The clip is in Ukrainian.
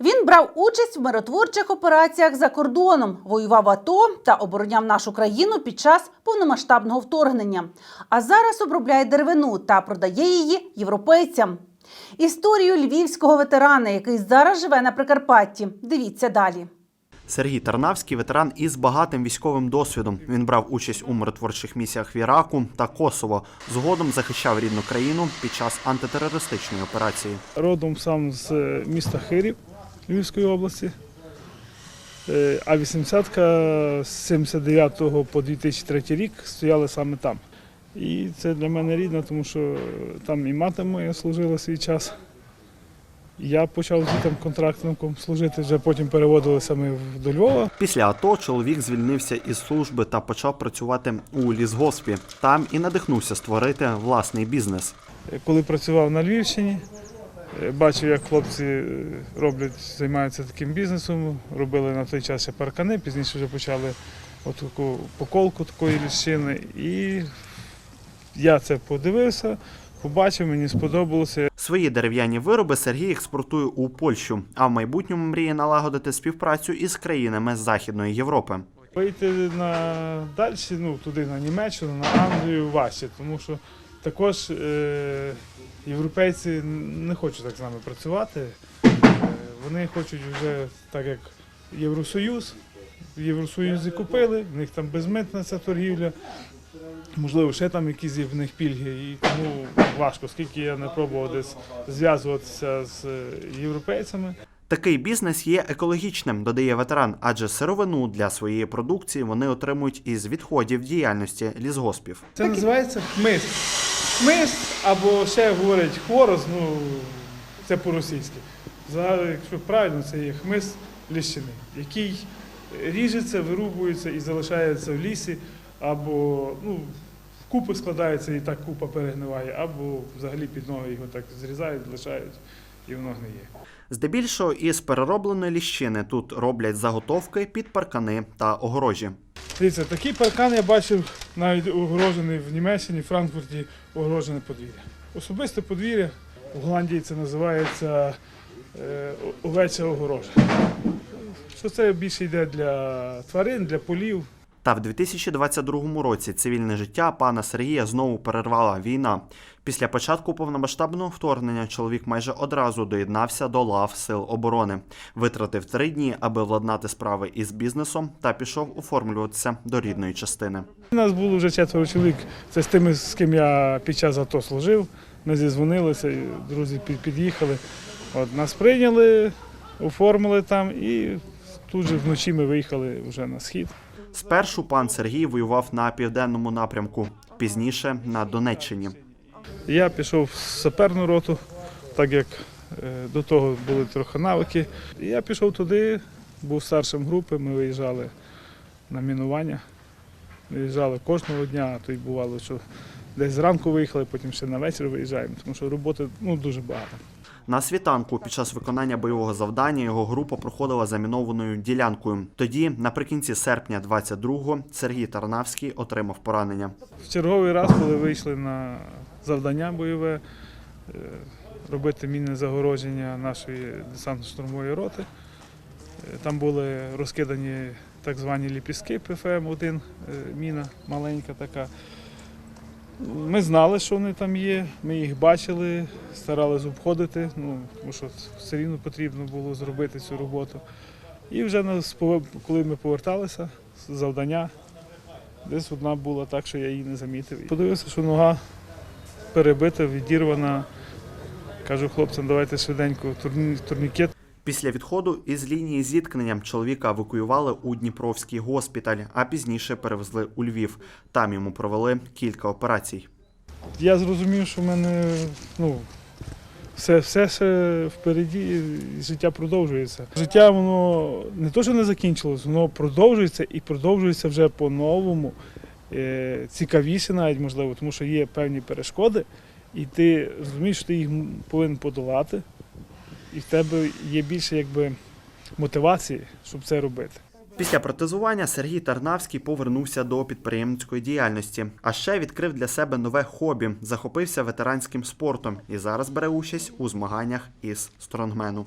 Він брав участь в миротворчих операціях за кордоном, воював АТО та обороняв нашу країну під час повномасштабного вторгнення. А зараз обробляє деревину та продає її європейцям. Історію львівського ветерана, який зараз живе на Прикарпатті. Дивіться далі. Сергій Тарнавський ветеран із багатим військовим досвідом. Він брав участь у миротворчих місіях в Іраку та Косово. Згодом захищав рідну країну під час антитерористичної операції. Родом сам з е, міста Хирів Львівської області. Е, А 80-ка з 79 по 2003 рік стояли саме там. І це для мене рідно, тому що там і мати моя служила свій час. Я почав звітом контрактником служити, вже потім переводилися ми до Львова. Після АТО чоловік звільнився із служби та почав працювати у лісгоспі. Там і надихнувся створити власний бізнес. Коли працював на Львівщині, е, бачив, як хлопці е, роблять, займаються таким бізнесом, робили на той час паркани, пізніше вже почали таку поколку такої ліщини. І я це подивився, побачив, мені сподобалося. Свої дерев'яні вироби Сергій експортує у Польщу, а в майбутньому мріє налагодити співпрацю із країнами Західної Європи. Вийти на далі, ну туди на Німеччину, на Англію важче, тому що також е, європейці не хочуть так з нами працювати. Е, вони хочуть вже так як Євросоюз. В Євросоюзі купили, в них там безмитна ця торгівля. Можливо, ще там якісь є в них пільги, і тому важко, скільки я не пробував десь зв'язуватися з е, європейцями. Такий бізнес є екологічним, додає ветеран, адже сировину для своєї продукції вони отримують із відходів діяльності лісгоспів. Це називається хмиз. Хмиз або ще говорять хворост, ну це по-російськи. Якщо правильно, це є хмиз ліщини, який ріжеться, вирубується і залишається в лісі, або ну, купи складається і так купа перегниває, або взагалі під ноги його так зрізають, лишають і воно гниє. Здебільшого із переробленої ліщини тут роблять заготовки під паркани та огорожі. Дивіться, такий паркан я бачив навіть огорожений в Німеччині, Франкфурті огорожене подвір'я. Особисте подвір'я в Голландії це називається е, овеча огорожа. Що це більше йде для тварин, для полів. Та в 2022 році цивільне життя пана Сергія знову перервала війна. Після початку повномасштабного вторгнення чоловік майже одразу доєднався до лав сил оборони, витратив три дні, аби владнати справи із бізнесом, та пішов оформлюватися до рідної частини. У нас було вже четверо чоловік. Це з тими, з ким я під час АТО служив. Ми зізвонилися, друзі під- під'їхали. От, нас прийняли, оформили там і тут же вночі ми виїхали вже на схід. Спершу пан Сергій воював на південному напрямку, пізніше на Донеччині. Я пішов в саперну роту, так як е, до того були трохи навики. Я пішов туди, був старшим групи, ми виїжджали на мінування. Виїжджали кожного дня, а то й бувало, що десь зранку виїхали, потім ще на вечір виїжджаємо, тому що роботи ну, дуже багато. На світанку під час виконання бойового завдання його група проходила замінованою ділянкою. Тоді, наприкінці серпня 22-го, Сергій Тарнавський отримав поранення. В черговий раз, коли вийшли на завдання бойове, е, робити мінне загородження нашої десантно-штурмової роти. Е, Там були розкидані так звані ліпістки ПФМ-1, е, міна маленька така. Ми знали, що вони там є, ми їх бачили, старалися обходити, ну, тому що все рівно потрібно було зробити цю роботу. І вже нас, коли ми поверталися з завдання, Десь одна була так, що я її не замітив. Подивився, що нога перебита, відірвана. Кажу хлопцям, давайте швиденько турні- турнікет. Після відходу із лінії зіткнення чоловіка евакуювали у Дніпровський госпіталь, а пізніше перевезли у Львів. Там йому провели кілька операцій. Я зрозумів, що в мене ну, все, все ще впереді, життя продовжується. Життя воно не то, що не закінчилось, воно продовжується і продовжується вже по-новому. Е, Цікавіше навіть можливо, тому що є певні перешкоди, і ти розумієш, що ти їх повинен подолати, і в тебе є більше якби, мотивації, щоб це робити. Після протезування Сергій Тарнавський повернувся до підприємницької діяльності, а ще відкрив для себе нове хобі, захопився ветеранським спортом і зараз бере участь у змаганнях із стронгмену.